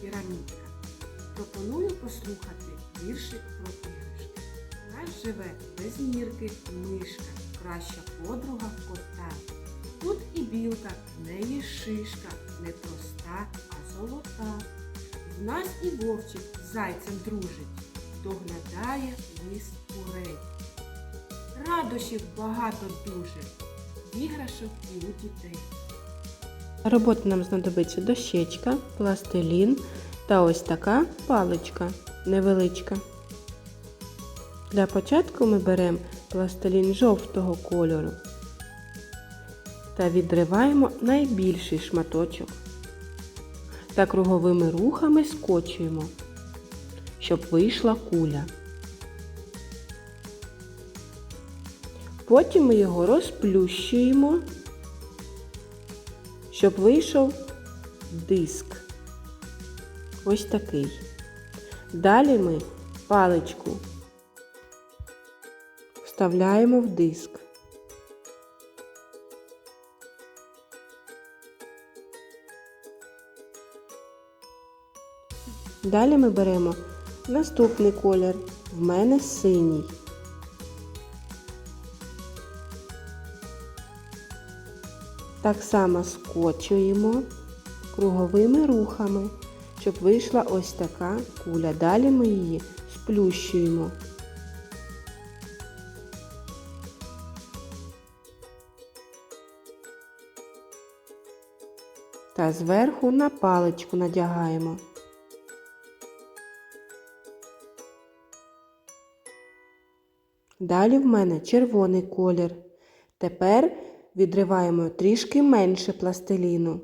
пірамідка. Пропоную послухати віршик про іграшки. Нас живе без мірки мишка, краща подруга кота. Тут і білка, в неї шишка, не проста, а золота. В нас і вовчик зайцем дружить, доглядає лист курей. Радощів багато дуже, іграшок і у дітей. Роботи нам знадобиться дощечка, пластилін та ось така паличка невеличка. Для початку ми беремо пластилін жовтого кольору та відриваємо найбільший шматочок та круговими рухами скочуємо, щоб вийшла куля. Потім ми його розплющуємо щоб вийшов диск. Ось такий. Далі ми паличку вставляємо в диск. Далі ми беремо наступний колір. В мене синій. Так само скочуємо круговими рухами, щоб вийшла ось така куля. Далі ми її сплющуємо. Та зверху на паличку надягаємо. Далі в мене червоний колір. Тепер відриваємо трішки менше пластиліну.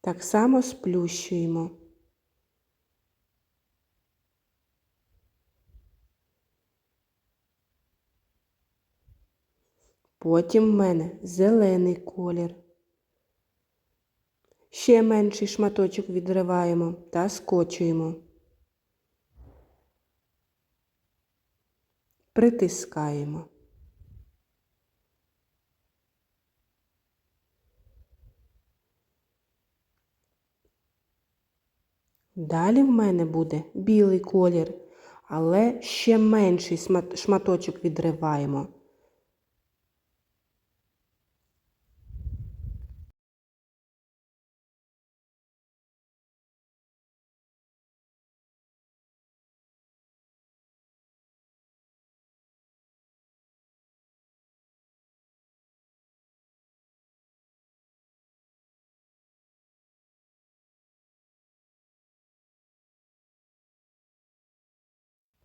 Так само сплющуємо. Потім в мене зелений колір. Ще менший шматочок відриваємо та скочуємо. Притискаємо. Далі в мене буде білий колір, але ще менший шматочок відриваємо.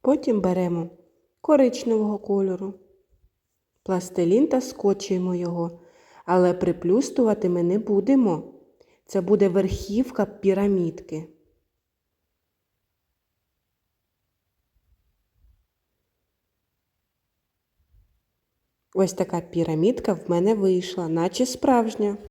Потім беремо коричневого кольору, пластилін та скочуємо його, але приплюстувати ми не будемо. Це буде верхівка пірамідки. Ось така пірамідка в мене вийшла, наче справжня.